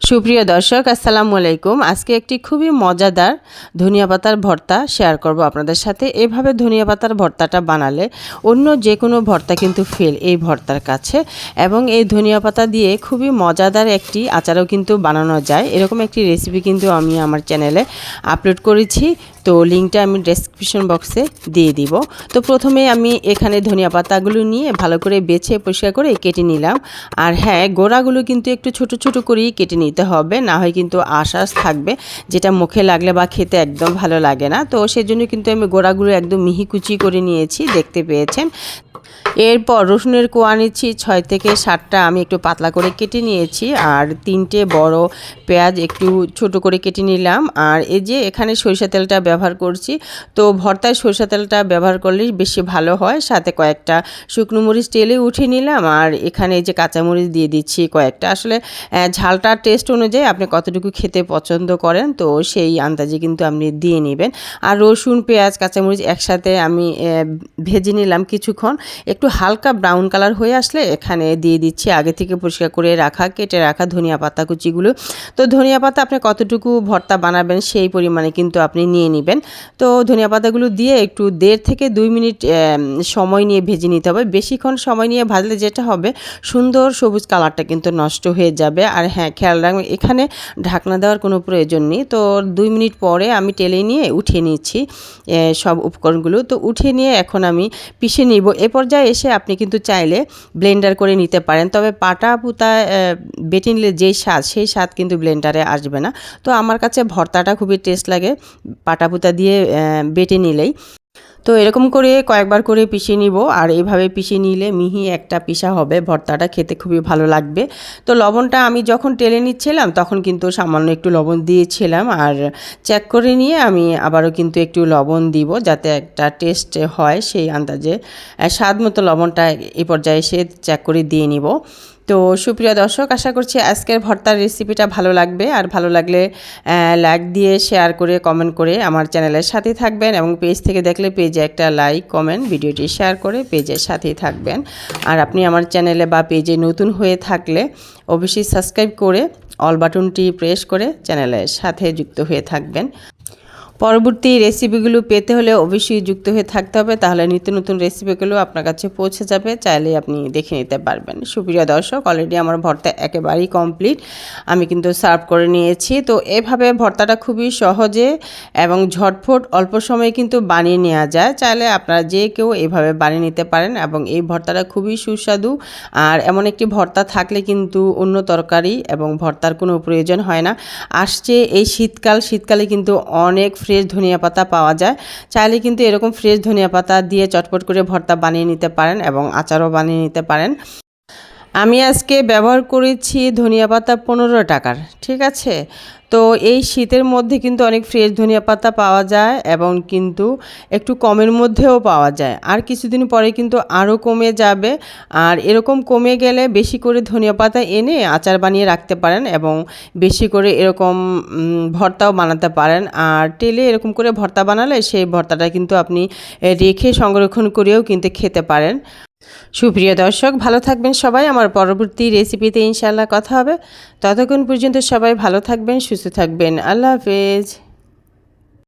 সুপ্রিয় দর্শক, আসসালামু আলাইকুম। আজকে একটি খুবই মজাদার ধনিয়া পাতার ভর্তা শেয়ার করব আপনাদের সাথে। এভাবে ধনিয়া পাতার ভর্তাটা বানালে অন্য যে কোনো ভর্তা কিন্তু ফেল এই ভর্তার কাছে এবং এই ধনিয়া পাতা দিয়ে খুবই মজাদার একটি আচারও কিন্তু বানানো যায়। এরকম একটি রেসিপি কিন্তু আমি আমার চ্যানেলে আপলোড করেছি। তো লিঙ্কটা আমি ডেসক্রিপশন বক্সে দিয়ে দিব। তো প্রথমে আমি এখানে ধনিয়া পাতাগুলো নিয়ে ভালো করে বেছে পরিষ্কার করে কেটে নিলাম। আর হ্যাঁ গোড়াগুলো কিন্তু একটু ছোট ছোট করেই কেটে নিতে হবে, না হয় কিন্তু আশাস থাকবে, যেটা মুখে লাগলে বা খেতে একদম ভালো লাগে না। তো সেজন্য কিন্তু আমি গোড়াগুলো একদম মিহি কুচি করে নিয়েছি, দেখতে পেয়েছেন। এরপর রসুনের কোয়া নিচ্ছি ছয় থেকে সাতটা আমি একটু পাতলা করে কেটে নিয়েছি আর তিনটে বড় পেঁয়াজ একটু ছোট করে কেটে নিলাম। আর এই যে এখানে সরিষা তেলটা ব্যবহার করছি তো ভর্তায় সরিষা তেলটা ব্যবহার করলে বেশি ভালো হয়। সাথে কয়েকটা শুকনো মরিচ তেলে উঠে নিলাম আর এখানে এই যে কাঁচামরিচ দিয়ে দিচ্ছি কয়েকটা। আসলে আহ, ঝালটার টেস্ট অনুযায়ী আপনি কতটুকু খেতে পছন্দ করেন তো সেই আন্দাজে কিন্তু আপনি দিয়ে নেবেন। আর রসুন পেঁয়াজ কাঁচামরিচ একসাথে আমি ভেজে নিলাম কিছুক্ষণ। একটু হালকা ব্রাউন কালার হয়ে আসলে এখানে দিয়ে দিচ্ছি। আগে থেকে পরিষ্কার করে রাখা, কেটে রাখা ধনিয়া পাতা কুচিগুলো। তো ধনিয়া পাতা আপনি কতটুকু ভর্তা বানাবেন সেই পরিমাণে কিন্তু আপনি নিয়ে নেবেন। তো ধনিয়া পাতাগুলো দিয়ে একটু দেড় থেকে দুই মিনিট সময় নিয়ে ভেজে নিতে হবে। বেশিক্ষণ সময় নিয়ে ভাজলে যেটা হবে, সুন্দর সবুজ কালারটা কিন্তু নষ্ট হয়ে যাবে। আর হ্যাঁ খেয়াল রাখবেন, এখানে ঢাকনা দেওয়ার কোনো প্রয়োজন নেই। তো দুই মিনিট পরে আমি টেলে নিয়ে উঠিয়ে নিচ্ছি সব উপকরণগুলো। তো উঠিয়ে নিয়ে এখন আমি পিষে নিব। এ পর্যায়ে এসে আপনি কিন্তু চাইলে ব্লেন্ডার করে নিতে পারেন। তবে পাটা পুতা বেটে নিলে যেই স্বাদ, সেই স্বাদ কিন্তু ব্লেন্ডারে আসবে না। তো আমার কাছে ভর্তাটা খুবই টেস্ট লাগে। পাটা পুতা দিয়ে বেটে নিলেই। তো এরকম করে কয়েকবার করে পিষিয়ে নিব। আর এইভাবে পিষিয়ে নিলে মিহি একটা পিসা হবে। ভর্তাটা খেতে খুবই ভালো লাগবে। তো লবণটা আমি যখন টেলে নিচ্ছিলাম, তখন কিন্তু সামান্য একটু লবণ দিয়েছিলাম। আর চেক করে নিয়ে আমি আবারও কিন্তু একটু লবণ দিব যাতে একটা টেস্ট হয় সেই আন্দাজে। স্বাদ মতো লবণটা এই পর্যায়ে এসে চেক করে দিয়ে নিব। তো সুপ্রিয় দর্শক, আশা করছি আজকের ভর্তার রেসিপিটা ভালো লাগবে। আর ভালো লাগলে লাইক দিয়ে শেয়ার করে কমেন্ট করে আমার চ্যানেলের সাথেই থাকবেন এবং পেজ থেকে দেখলে পেজে একটা লাইক কমেন্ট ভিডিওটি শেয়ার করে পেজের সাথেই থাকবেন। আর আপনি আমার চ্যানেলে বা পেজে নতুন হয়ে থাকলে অবশ্যই সাবস্ক্রাইব করে অল বাটনটি প্রেস করে চ্যানেলের সাথে যুক্ত হয়ে থাকবেন। পরবর্তী রেসিপিগুলো পেতে হলে অবশ্যই যুক্ত হয়ে থাকতে হবে, তাহলে নিত্য নতুন রেসিপিগুলো আপনার কাছে পৌঁছে যাবে। চাইলে আপনি দেখে নিতে পারবেন। সুপ্রিয় দর্শক অলরেডি আমার ভর্তা একেবারেই কমপ্লিট আমি কিন্তু সার্ভ করে নিয়েছি। তো এভাবে ভর্তাটা খুবই সহজে এবং ঝটফট অল্প সময়ে কিন্তু বানিয়ে নেওয়া যায়। চাইলে আপনারা যে কেউ এভাবে বানিয়ে নিতে পারেন এবং এই ভর্তাটা খুবই সুস্বাদু। আর এমন একটি ভর্তা থাকলে কিন্তু অন্য তরকারি এবং ভর্তার কোনো প্রয়োজন হয় না। আসছে এই শীতকাল। শীতকালে কিন্তু অনেক ফ্রেশ ধনিয়া পাতা পাওয়া যায়। চাইলে কিন্তু এরকম ফ্রেশ ধনিয়া পাতা দিয়ে চটপট করে ভর্তা বানিয়ে নিতে পারেন এবং আচারও বানিয়ে নিতে পারেন। আমি আজকে ব্যবহার করেছি ধনিয়া পাতা পনেরো টাকার, ঠিক আছে? তো এই শীতের মধ্যে কিন্তু অনেক ফ্রেশ ধনিয়া পাতা পাওয়া যায় এবং কিন্তু একটু কমের মধ্যেও পাওয়া যায়। আর কিছুদিন পরে কিন্তু আরও কমে যাবে। আর এরকম কমে গেলে বেশি করে ধনিয়া পাতা এনে আচার বানিয়ে রাখতে পারেন এবং বেশি করে এরকম ভর্তাও বানাতে পারেন। আর তেলে এরকম করে ভর্তা বানালে সেই ভর্তাটা কিন্তু আপনি রেখে সংরক্ষণ করেও কিন্তু খেতে পারেন। সুপ্রিয় দর্শক, ভালো থাকবেন সবাই। আমার পরবর্তী রেসিপিতে ইনশাল্লাহ কথা হবে। ততক্ষণ পর্যন্ত সবাই ভালো থাকবেন, সুস্থ থাকবেন। আল্লাহ হাফেজ।